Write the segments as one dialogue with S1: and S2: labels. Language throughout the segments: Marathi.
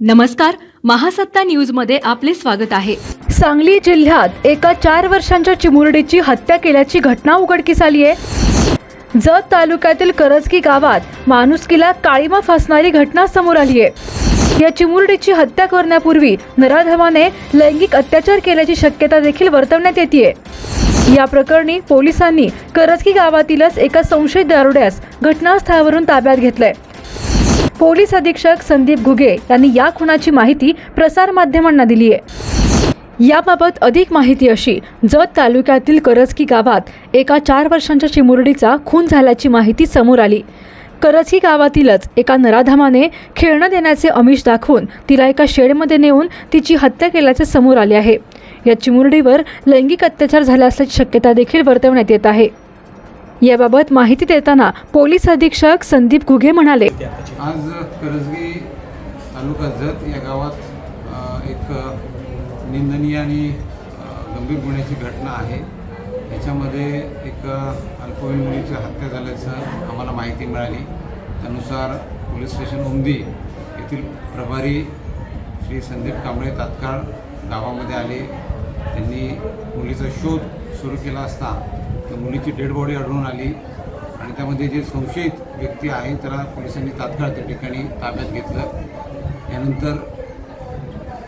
S1: नमस्कार महासत्ता न्यूजमध्ये आपले स्वागत आहे.
S2: सांगली जिल्ह्यात एका चार वर्षांच्या चिमुरडीची हत्या केल्याची घटना उघडकीस आली आहे. जत तालुक्यातील करजगी गावात माणुसकीला काळीमा फासणारी घटना समोर आली आहे. या चिमुरडीची हत्या करण्यापूर्वी नराधमाने लैंगिक अत्याचार केल्याची शक्यता देखील वर्तवण्यात येते या प्रकरणी पोलिसांनी करजगी गावातीलच एका संशयित दारुड्यास घटनास्थळावरून ताब्यात घेतलंय. पोलीस अधीक्षक संदीप घुगे यांनी या खुनाची माहिती प्रसार माध्यमांना दिली आहे. याबाबत अधिक माहिती अशी जत तालुक्यातील करजकी गावात एका चार वर्षांच्या चिमुरडीचा खून झाल्याची माहिती समोर आली. करजकी गावातीलच एका नराधामाने खेळणं देण्याचे अमिष दाखवून तिला एका शेडमध्ये नेऊन तिची हत्या केल्याचे समोर आले आहे. या चिमुरडीवर लैंगिक अत्याचार झाला असल्याची शक्यता देखील वर्तवण्यात येत आहे. याबाबत माहिती देताना पोलीस अधीक्षक संदीप घुगे म्हणाले.
S3: आज करजगी तालुका जत या गावात एक निंदनीय आणि गंभीर गुन्ह्याची घटना आहे. याच्यामध्ये एक अल्पवयीन मुलीची हत्या झाल्याचं आम्हाला माहिती मिळाली. त्यानुसार पोलीस स्टेशन उमदी येथील प्रभारी श्री संदीप कांबळे तात्काळ गावामध्ये आले. त्यांनी मुलीचा शोध सुरू केला असता तर मुलीची डेड बॉडी आढळून आली. आणि त्यामध्ये जे संशयित व्यक्ती आहे त्याला पोलिसांनी तात्काळ त्या ठिकाणी ताब्यात घेतलं. यानंतर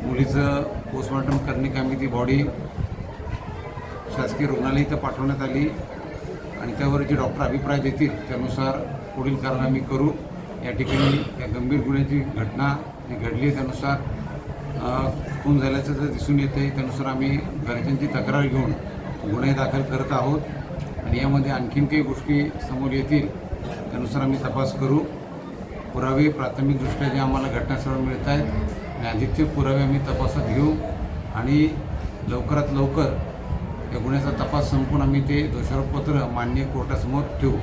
S3: मुलीचं पोस्टमॉर्टम करण्याकामी ती बॉडी शासकीय रुग्णालय इथं पाठवण्यात आली आणि त्यावर जे डॉक्टर अभिप्राय देतील त्यानुसार पुढील कारण आम्ही करू. या ठिकाणी या गंभीर गुन्ह्याची घटना जी घडली आहे त्यानुसार खून झाल्याचं जर दिसून येते त्यानुसार आम्ही घरच्यांची तक्रार घेऊन गुन्हे दाखल करत आहोत. आणि यामध्ये आणखीन काही गोष्टी समोर येतील त्यानुसार आम्ही तपास करू. पुरावे प्राथमिकदृष्ट्या जे आम्हाला घटनास्थळावर मिळत आहेत आणि अधिकचे पुरावे आम्ही तपासात घेऊ आणि लवकरात लवकर या गुन्ह्याचा तपास संपून आम्ही ते दोषारोपपत्र मान्य कोर्टासमोर ठेवू.